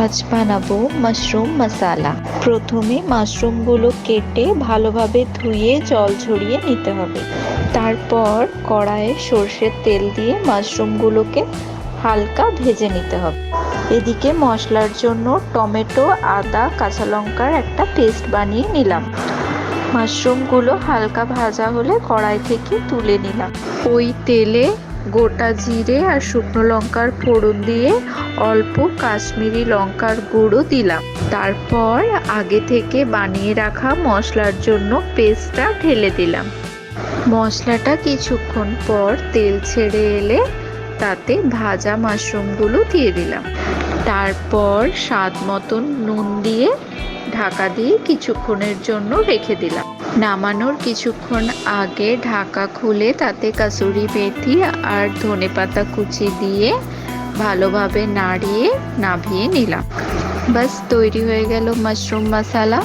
আজ বানাবো মাশরুম মশালা। প্রথমে মাশরুমগুলো কেটে ভালোভাবে ধুয়ে জল ঝরিয়ে নিতে হবে। তারপর কড়াইয়ে সর্ষের তেল দিয়ে মাশরুমগুলোকে হালকা ভেজে নিতে হবে। এদিকে মশলার জন্য টমেটো, আদা, কাঁচা লঙ্কার একটা পেস্ট বানিয়ে নিলাম। মাশরুমগুলো হালকা ভাজা হলে কড়াই থেকে তুলে নিলাম। ওই তেলে গোটা জিরে আর শুকনো লঙ্কার ফোড়ন দিয়ে অল্প কাশ্মীরি লঙ্কার গুঁড়ো দিলাম। তারপর আগে থেকে বানিয়ে রাখা মশলার জন্য পেস্টটা ঢেলে দিলাম। মশলাটা কিছুক্ষণ পর তেল ছেড়ে এলে তাতে ভাজা মাশরুমগুলো দিয়ে দিলাম। তারপর স্বাদ মতন নুন দিয়ে ঢাকা দিয়ে কিছুক্ষণের জন্য রেখে দিলাম। নামানোর কিছুক্ষণ আগে ঢাকা খুলে তাতে কাসুরি মেথি আর ধনে পাতা কুচি দিয়ে ভালোভাবে নাড়িয়ে নাভিয়ে নিলাম। বাস, তৈরি হয়ে গেল মাশরুম মশালা।